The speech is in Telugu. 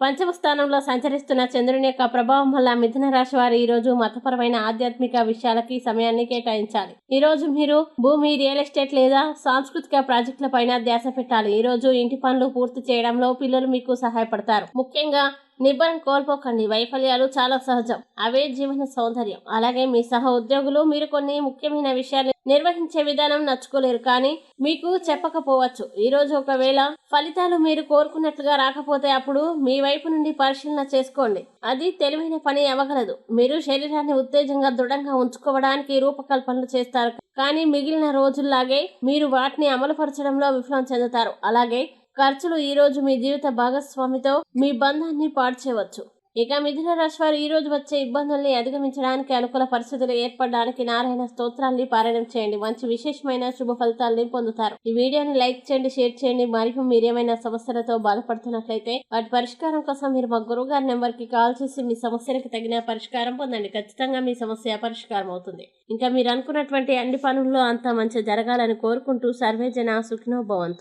పంచమ స్థానంలో సంచరిస్తున్న చంద్రుని యొక్క ప్రభావం వల్ల మిథున రాశి వారు ఈ రోజు మతపరమైన ఆధ్యాత్మిక విషయాలకి సమయాన్ని కేటాయించాలి. ఈ రోజు మీరు భూమి రియల్ ఎస్టేట్ లేదా సాంస్కృతిక ప్రాజెక్టుల పైన ధ్యాస పెట్టాలి. ఈ రోజు ఇంటి పనులు పూర్తి చేయడంలో పిల్లలు మీకు సహాయపడతారు. ముఖ్యంగా నిబ్బరం కోల్పోకండి. వైఫల్యాలు చాలా సహజం. అవే జీవన సౌందర్యం. అలాగే మీ సహ ఉద్యోగులు మీరు కొన్ని ముఖ్యమైన విషయాలు నిర్వహించే విధానం నచ్చుకోలేరు. కానీ మీకు చెప్పకపోవచ్చు. ఈ రోజు ఒకవేళ ఫలితాలు మీరు కోరుకున్నట్లుగా రాకపోతే అప్పుడు మీ వైపు నుండి పరిశీలన చేసుకోండి. అది తెలివైన పని అవ్వగలదు. మీరు శరీరాన్ని ఉత్తేజంగా దృఢంగా ఉంచుకోవడానికి రూపకల్పనలు చేస్తారు. కానీ మిగిలిన రోజుల్లాగే మీరు వాటిని అమలుపరచడంలో విఫలం చెందుతారు. అలాగే ఖర్చులు ఈ రోజు మీ జీవిత భాగస్వామితో మీ బంధాన్ని పాడ్చేయవచ్చు ఇక మిథున రాశి వారు ఈ రోజు వచ్చే ఇబ్బందుల్ని అధిగమించడానికి అనుకూల పరిస్థితులు ఏర్పడడానికి నారాయణ స్తోత్రాన్ని పారాయణం చేయండి. మంచి విశేషమైన శుభ ఫలితాల్ని పొందుతారు. ఈ వీడియోని లైక్ చేయండి షేర్ చేయండి. మరియు మీరేమైనా సమస్యలతో బాధపడుతున్నట్లయితే వాటి పరిష్కారం కోసం మీరు మా గురువు గారి నెంబర్కి కాల్ చేసి మీ సమస్యలకు తగిన పరిష్కారం పొందండి. ఖచ్చితంగా మీ సమస్య పరిష్కారం అవుతుంది. ఇంకా మీరు అనుకున్నటువంటి అన్ని పనుల్లో అంతా మంచి జరగాలని కోరుకుంటూ సర్వేజన సుఖినో భవంతు.